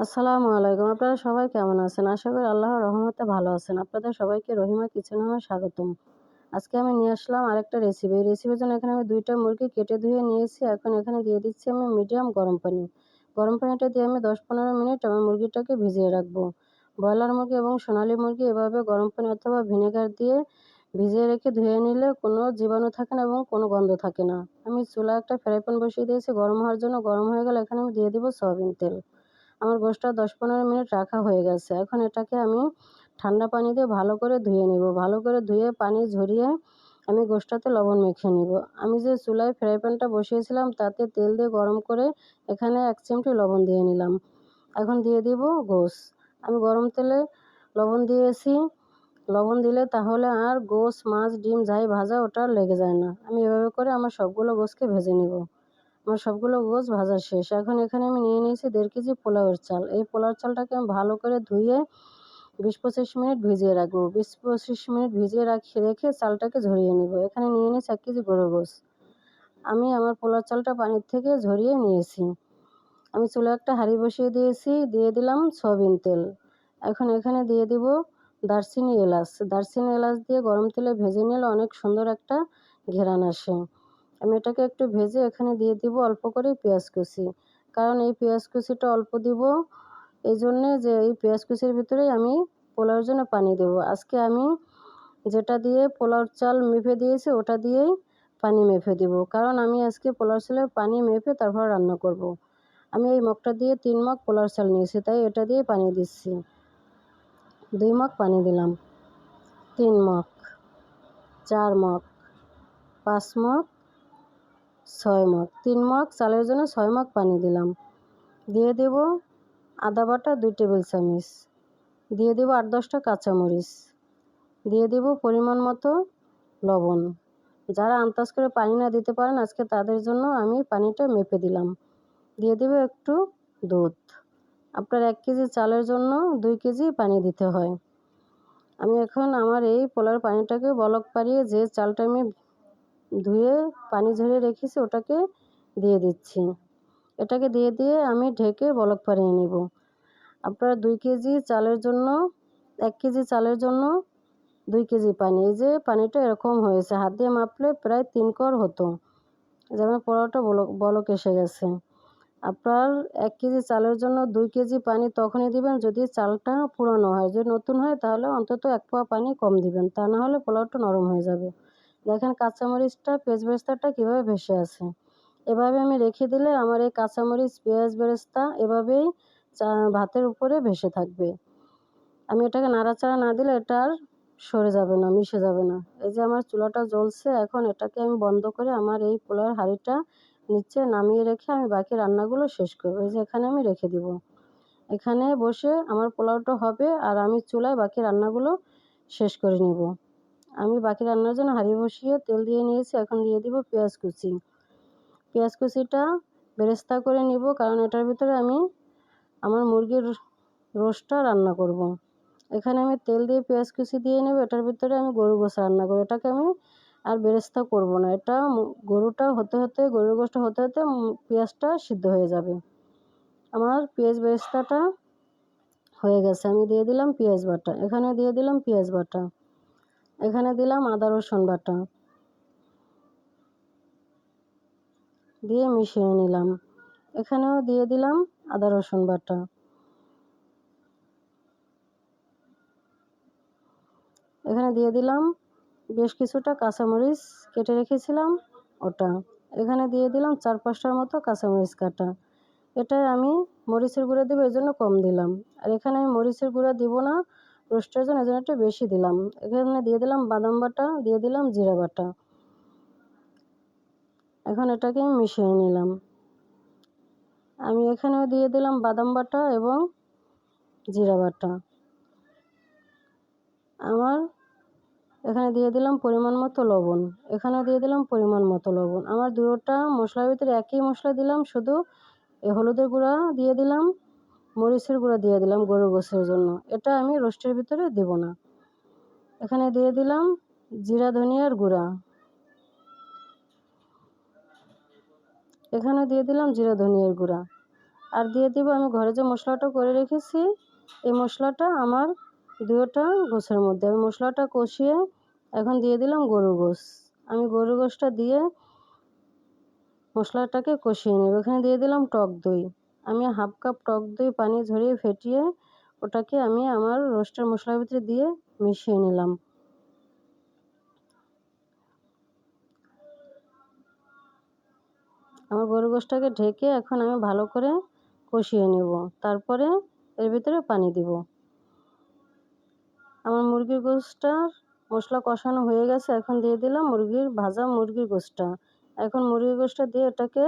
আসসালামু আলাইকুম। আপনারা সবাই কেমন আছেন? আশা করি আল্লাহর রহমতে ভালো আছেন। আপনাদের সবাইকে রহিমা কিচেন হোমে স্বাগতম। আজকে আমি নিয়ে আসলাম আরেকটা রেসিপি রেসিপির জন্য এখানে আমি দুইটা মুরগি কেটে ধুয়ে নিয়েছি। এখন এখানে দিয়ে দিচ্ছি আমি মিডিয়াম গরম পানি। গরম পানিটা দিয়ে আমি দশ পনেরো মিনিট আমার মুরগিটাকে ভিজিয়ে রাখব। ব্রয়লার মুরগি এবং সোনালি মুরগি এভাবে গরম পানি অথবা ভিনেগার দিয়ে ভিজিয়ে রেখে ধুয়ে নিলে কোনো জীবাণু থাকে না এবং কোনো গন্ধ থাকে না। আমি চুলা একটা ফ্রাই প্যান বসিয়ে দিয়েছি। গরম হওয়ার জন্য গরম হয়ে গেলে এখানে আমি দিয়ে দিব সয়াবিন তেল। আমার গোশটা দশ পনেরো মিনিট রাখা হয়ে গেছে। এখন এটাকে আমি ঠান্ডা পানি দিয়ে ভালো করে ধুয়ে নিব। ভালো করে ধুয়ে পানি ঝরিয়ে আমি গোশটাতে লবণ মেখে নিব। আমি যে চুলায় ফ্রাই প্যানটা বসিয়েছিলাম, তাতে তেল দিয়ে গরম করে এখানে এক চিমটি লবণ দিয়ে নিলাম। এখন দিয়ে দিব গোশ। আমি গরম তেলে লবণ দিয়েছি। লবণ দিলে তাহলে আর গোশ, মাছ, ডিম, যাই ভাজা, ওটা লেগে যায় না। আমি এভাবে করে আমার সবগুলো গোশকে ভেজে নেব। আমার সবগুলো গোছ ভাজা শেষ। এখন এখানে আমি নিয়ে নিয়েছি দেড় কেজি পোলাওয়ের চাল। এই পোলাওর চালটাকে আমি ভালো করে ধুয়ে বিশ পঁচিশ মিনিট ভিজিয়ে রাখব। বিশ পঁচিশ মিনিট ভিজিয়ে রাখি, রেখে চালটাকে ঝরিয়ে নেব। এখানে নিয়ে নিয়েছি এক কেজি গরু গোছ। আমি আমার পোলার চালটা পানির থেকে ঝরিয়ে নিয়েছি। আমি চুলে একটা হাঁড়ি বসিয়ে দিয়েছি, দিয়ে দিলাম সয়াবিন তেল। এখন এখানে দিয়ে দিব দারচিনি এলাচ। দারচিনি এলাচ দিয়ে গরম তেলে ভেজে নিলে অনেক সুন্দর একটা ঘেরান আসে। আমি এটাকে একটু ভেজে এখানে দিয়ে দিব, অল্প করে পেঁয়াজ কুচি। কারণ এই পেঁয়াজ কুচিটা অল্প দিব এই জন্যে যে এই পেঁয়াজ কুচির ভিতরেই আমি পোলাওর জন্য পানি দেব। আজকে আমি যেটা দিয়ে পোলাওর চাল মেপে দিয়েছি, ওটা দিয়েই পানি মেপে দিব। কারণ আমি আজকে পোলাওর চালের পানি মেপে তারপর রান্না করব। আমি এই মগটা দিয়ে তিন মগ পোলাওর চাল নিয়েছি, তাই এটা দিয়ে পানি দিচ্ছি। দুই মগ পানি দিলাম। তিন মগ, চার মগ, পাঁচ মগ ছয় মগ। তিন মগ চালের জন্য ছয় মগ পানি দিলাম। দিয়ে দেব আদা বাটা দুই টেবিল চামচ। দিয়ে দেব আট দশটা কাঁচামরিচ। দিয়ে দেব পরিমাণ মতো লবণ। যারা আন্দাজ করে পানি না দিতে পারেন, আজকে তাদের জন্য আমি পানিটা মেপে দিলাম। দিয়ে দেব একটু দুধ। আপনার এক কেজি চালের জন্য দুই কেজি পানি দিতে হয়। আমি এখন আমার এই পোলার পানিটাকে বলক পাড়িয়ে যে চালটা আমি ধুয়ে পানি ঝরিয়ে রেখেছি, ওটাকে দিয়ে দিচ্ছি। এটাকে দিয়ে দিয়ে আমি ঢেকে বলক পাড়িয়ে নিব। আপনারা দুই কেজি চালের জন্য, এক কেজি চালের জন্য দুই কেজি পানি। এই যে পানিটা এরকম হয়েছে, হাত দিয়ে মাপলে প্রায় তিন কর হতো। যেমন পোলাওটা বলক বলক এসে গেছে। আপনার এক কেজি চালের জন্য দুই কেজি পানি তখনই দিবেন যদি চালটা পুরানো হয়। যদি নতুন হয় তাহলে অন্তত এক পোয়া পানি কম দিবেন, তা না হলে পোলাওটা নরম হয়ে যাবে। দেখেন কাঁচামরিচটা পেঁয়াজ বেরেস্তাটা কীভাবে ভেসে আছে এভাবে আমি রেখে দিলে আমার এই কাঁচামরিচ, পেঁয়াজ বেরেস্তা এভাবেই ভাতের উপরে ভেসে থাকবে। আমি এটাকে নাড়াচাড়া না দিলে এটা আর সরে যাবে না, মিশে যাবে না। এই যে আমার চুলাটা জ্বলছে, এখন এটাকে আমি বন্ধ করে আমার এই পোলার হাঁড়িটা নিচে নামিয়ে রেখে আমি বাকি রান্নাগুলো শেষ করব। এই যে এখানে আমি রেখে দিব। এখানে বসে আমার পোলাওটা হবে আর আমি চুলায় বাকি রান্নাগুলো শেষ করে নেব। আমি বাকি রান্নার জন্য হাঁড়ি বসিয়ে তেল দিয়ে নিয়েছি, এখন দিয়ে দিব পেঁয়াজ কুচি। পেঁয়াজ কুচিটা বেরেস্তা করে নিব, কারণ এটার ভিতরে আমি আমার মুরগির রোস্টটা রান্না করব। এখানে আমি তেল দিয়ে পেঁয়াজ কুচি দিয়ে নেব, এটার ভিতরে আমি গরু গোস রান্না করব। এটাকে আমি আর বেরেস্তা করব না, এটা গরুটা হতে হতে, গরুর গোষ্ঠটা হতে হতে পেঁয়াজটা সিদ্ধ হয়ে যাবে। আমার পেঁয়াজ বেরেস্তাটা হয়ে গেছে, আমি দিয়ে দিলাম পেঁয়াজ বাটা, এখানে দিয়ে দিলাম পেঁয়াজ বাটা। এখানে দিলাম আদা, রসুন বাটা। দিয়ে মিশিয়ে নিলাম। এখানেও দিয়ে দিলাম আদা, রসুন বাটা। এখানে দিয়ে দিলাম বেশ কিছুটা কাঁচামরিচ, কেটে রেখেছিলাম ওটা। এখানে দিয়ে দিলাম চার পাঁচটার মতো কাঁচামরিচ কাটা। এটাই আমি মরিচের গুঁড়ো দেবো এই জন্য কম দিলাম। আর এখানে আমি মরিচের গুঁড়ো দিব না রোস্টের জন্য জন্য একটু বেশি দিলাম। এখানে দিয়ে দিলাম বাদাম বাটা, দিয়ে দিলাম জিরা বাটা। এখন এটাকে মিশিয়ে নিলাম। আমি এখানেও দিয়ে দিলাম বাদাম বাটা এবং জিরা বাটা। আমার এখানে দিয়ে দিলাম পরিমাণ মতো লবণ। এখানেও দিয়ে দিলাম পরিমাণ মতো লবণ। আমার দুটোটা মশলার ভিতরে একই মশলা দিলাম, শুধু এ হলুদের গুঁড়া দিয়ে দিলাম। মরিচের গুঁড়া দিয়ে দিলাম গরু গোসের জন্য। এটা আমি রোস্টের ভিতরে দেব না। এখানে দিয়ে দিলাম জিরা ধনিয়ার গুঁড়া। এখানে দিয়ে দিলাম জিরা ধনিয়ার গুঁড়া। আর দিয়ে দিব আমি ঘরে যে মশলাটা করে রেখেছি, এই মশলাটা আমার দুয়োটা গোছের মধ্যে। আমি মশলাটা কষিয়ে এখন দিয়ে দিলাম গরুর গোশ আমি গরু গোশটা দিয়ে মশলাটাকে কষিয়ে নেব। এখানে দিয়ে দিলাম টক দই। আমি হাফ কাপ টক দই পানি ঝরিয়ে ফেটিয়ে ওটাকে আমি আমার রোস্টের মশলার ভিতরে দিয়ে মিশিয়ে নিলাম। আমার গরু গোশটাকে ঢেকে এখন আমি ভালো করে কষিয়ে নেব। তারপরে এর ভিতরে পানি দিব। আমার মুরগির গোশটা মশলা কষানো হয়ে গেছে, এখন দিয়ে দিলাম মুরগির ভাজা মুরগির গোশটা। এখন মুরগির গোশটা দিয়ে এটাকে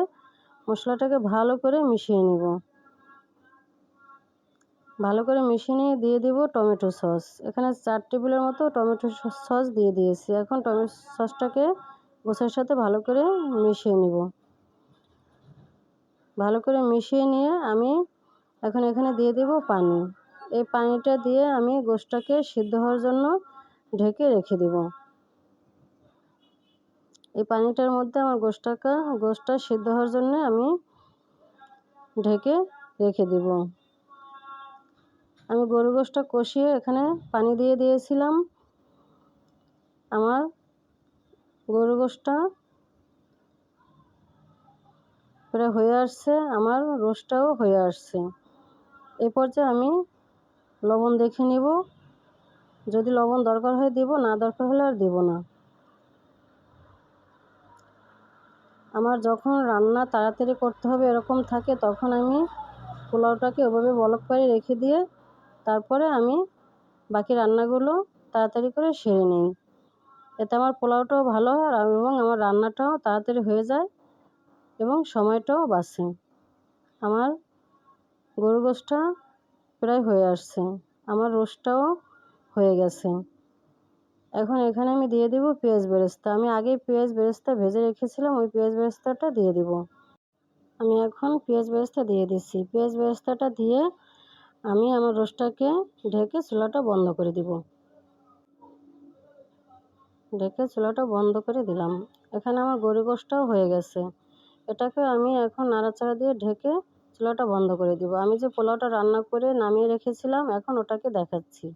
মশলাটাকে ভালো করে মিশিয়ে নেব। ভালো করে মিশিয়ে নিয়ে দিয়ে দিব টমেটো সস। এখানে চার টেবিলের মতো টমেটো সস দিয়ে দিয়েছি। এখন টমেটো সসটাকে গোছের সাথে ভালো করে মিশিয়ে নিব। ভালো করে মিশিয়ে নিয়ে আমি এখন এখানে দিয়ে দেব পানি। এই পানিটা দিয়ে আমি গোশটাকে সিদ্ধ হওয়ার জন্য ঢেকে রেখে দেব। এই পানিটার মধ্যে আমার গোশটাকে গোশটা সিদ্ধ হওয়ার জন্য আমি ঢেকে রেখে দেব। আমি গরু গোশটা কষিয়ে এখানে পানি দিয়ে দিয়েছিলাম। আমার গরু গোশটা প্রায় হয়ে আসছে, আমার রোস্টটাও হয়ে আসছে। এ পর্যায়ে আমি লবণ দেখে নিব। যদি লবণ দরকার হয় দিব, না দরকার হলে আর দিব না। আমার যখন রান্না তাড়াতাড়ি করতে হবে এরকম থাকে, তখন আমি পোলাওটাকে ওভাবে বলক করে রেখে দিয়ে তারপরে আমি বাকি রান্নাগুলো তাড়াতাড়ি করে সেরে নিই। এতে আমার পোলাওটাও ভালো হয় এবং আমার রান্নাটাও তাড়াতাড়ি হয়ে যায় এবং সময়টাও বাঁচে। আমার গরু গোশটা প্রায় হয়ে আসছে, আমার রোস্টটাও হয়ে গেছে। এখন এখানে আমি দিয়ে দিব পেঁয়াজ বেরেস্তা। আমি আগে পেঁয়াজ বেরেস্তা ভেজে রেখেছিলাম, ওই পেঁয়াজ বেরেস্তাটা দিয়ে দিব। আমি এখন পেঁয়াজ বেরেস্তা দিয়ে দিচ্ছি। পেঁয়াজ বেরেস্তাটা দিয়ে আমি আমার রোস্টটাকে ঢেকে চুলাটা বন্ধ করে দিব। ঢেকে চুলাটা বন্ধ করে দিলাম। এখানে আমার গরু গোশটাও হয়ে গেছে। এটাকে আমি এখন নাড়াচাড়া দিয়ে ঢেকে চুলাটা বন্ধ করে দিব। আমি যে পোলাওটা রান্না করে নামিয়ে রেখেছিলাম, এখন ওটাকে দেখাচ্ছি।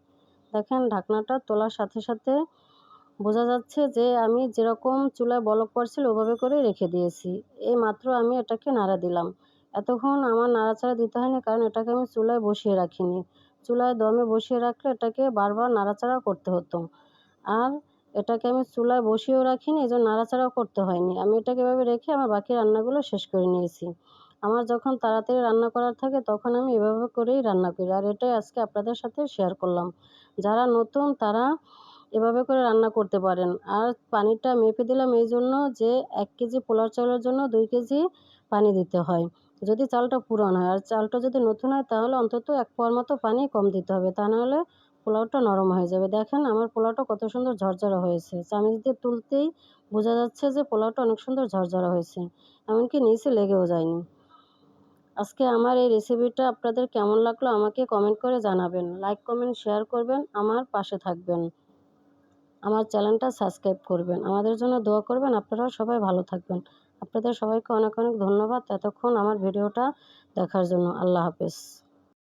দেখেন ঢাকনাটা তোলার সাথে সাথে বোঝা যাচ্ছে যে আমি যেরকম চুলায় বলক করছিল ওভাবে করে রেখে দিয়েছি। এই মাত্র আমি এটাকে নাড়া দিলাম। এতক্ষণ আমার নাড়াচাড়া দিতে হয়নি কারণ এটাকে আমি চুলায় বসিয়ে রাখিনি। চুলায় দমে বসিয়ে রাখলে এটাকে বারবার নাড়াচাড়া করতে হতো। আর এটাকে আমি চুলায় বসিয়েও রাখিনি এই জন্য নাড়াচাড়াও করতে হয়নি। আমি এটাকে এভাবে রেখে আমার বাকি রান্নাগুলো শেষ করে নিয়েছি। আমার যখন তাড়াতাড়ি রান্না করার থাকে, তখন আমি এভাবে করেই রান্না করি। আর এটাই আজকে আপনাদের সাথে শেয়ার করলাম। যারা নতুন, তারা এভাবে করে রান্না করতে পারেন। আর পানিটা মেপে দিলাম এই জন্য যে, এক কেজি পোলার চালের জন্য দুই কেজি পানি দিতে হয়। যদি চালটা পুরান হয়, আর চালটা যদি নতুন হয়, তাহলে অন্তত এক পোয়ার মতো পানি কম দিতে হবে। তা নাহলে পোলাওটা নরম হয়ে যাবে। দেখেন আমার পোলাওটা কত সুন্দর ঝরঝরা হয়েছে। চামিচ দিয়ে তুলতেই বোঝা যাচ্ছে যে, পোলাওটা অনেক সুন্দর ঝরঝরা হয়েছে। এমনকি নিচে লেগেও যায়নি। আজকে আমার এই রেসিপিটা আপনাদের কেমন লাগল আমাকে কমেন্ট করে জানাবেন। লাইক কমেন্ট শেয়ার করবেন, আমার পাশে থাকবেন। আমার চ্যানেলটা সাবস্ক্রাইব করবেন। আমাদের জন্য দোয়া করবেন, আপনারাও সবাই ভালো থাকবেন। আপনাদের সবাইকে অনেক অনেক ধন্যবাদ এতক্ষণ আমার ভিডিওটা দেখার জন্য। আল্লাহ হাফেজ।